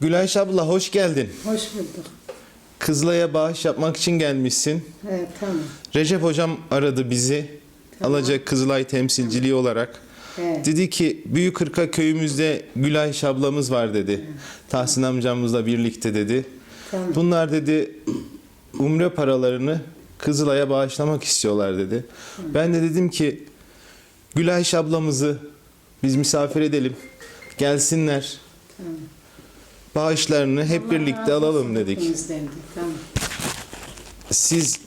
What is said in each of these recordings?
Gülayş abla hoş geldin. Hoş bulduk. Kızılay'a bağış yapmak için gelmişsin. Evet tamam. Recep hocam aradı bizi. Alacak Kızılay temsilciliği olarak. Evet. Dedi ki Büyük Hırka köyümüzde Gülayş ablamız var dedi. Tahsin amcamızla birlikte dedi. Tamam. Bunlar dedi umre paralarını Kızılay'a bağışlamak istiyorlar dedi. Ben de dedim ki Gülayş ablamızı biz misafir edelim. Gelsinler. Bağışlarını hep Allah birlikte alalım dedik. Tamam. Siz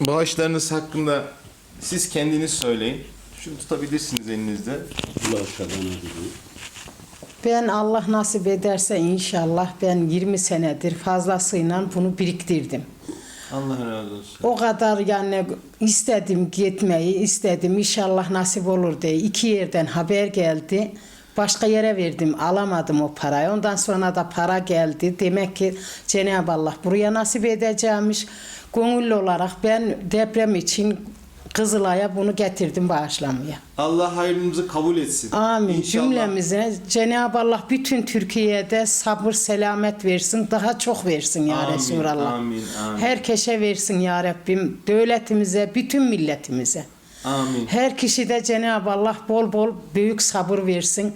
bağışlarınız hakkında siz kendiniz söyleyin. Şunu tutabilirsiniz elinizde. Ben Allah nasip ederse inşallah ben 20 senedir fazlasıyla bunu biriktirdim. Allah razı olsun. O kadar yani istedim gitmeyi, istedim inşallah nasip olur diye. iki yerden haber geldi. Başka yere verdim, alamadım o parayı. Ondan sonra da para geldi. Demek ki Cenab-ı Allah buraya nasip edeceğimiş. Gönüllü olarak ben deprem için Kızılay'a bunu getirdim bağışlamaya. Allah hayrınızı kabul etsin. Amin. İnşallah. Cümlemize Cenab-ı Allah bütün Türkiye'de sabır selamet versin. Daha çok versin ya Amin, Resulallah. amin, amin. Herkese versin ya Rabbim. Devletimize, bütün milletimize. Amin. Her kişi de Cenab-ı Allah bol bol büyük sabır versin.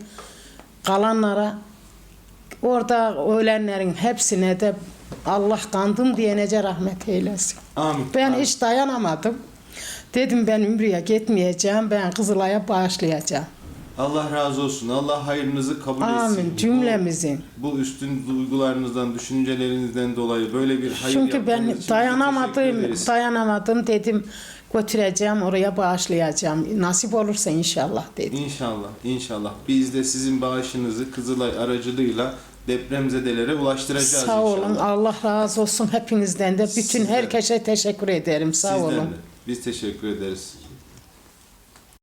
Kalanlara orada ölenlerin hepsine de Allah kandım diyenece rahmet eylesin. Amin. Ben Amin. hiç dayanamadım. Dedim ben Ümrü'ye gitmeyeceğim. Ben Kızılay'a bağışlayacağım. Allah razı olsun. Allah hayrınızı kabul etsin. Amin. Bu- Cümlemizin. Bu, üstün duygularınızdan, düşüncelerinizden dolayı böyle bir hayır Çünkü ben dayanamadım, dayanamadım dedim götüreceğim oraya bağışlayacağım. Nasip olursa inşallah dedim. İnşallah, inşallah. Biz de sizin bağışınızı Kızılay aracılığıyla depremzedelere ulaştıracağız Sağ olun. inşallah. Allah razı olsun hepinizden de. Bütün Sizden de. herkese teşekkür ederim. Sağ Sizden olun. de. Biz teşekkür ederiz.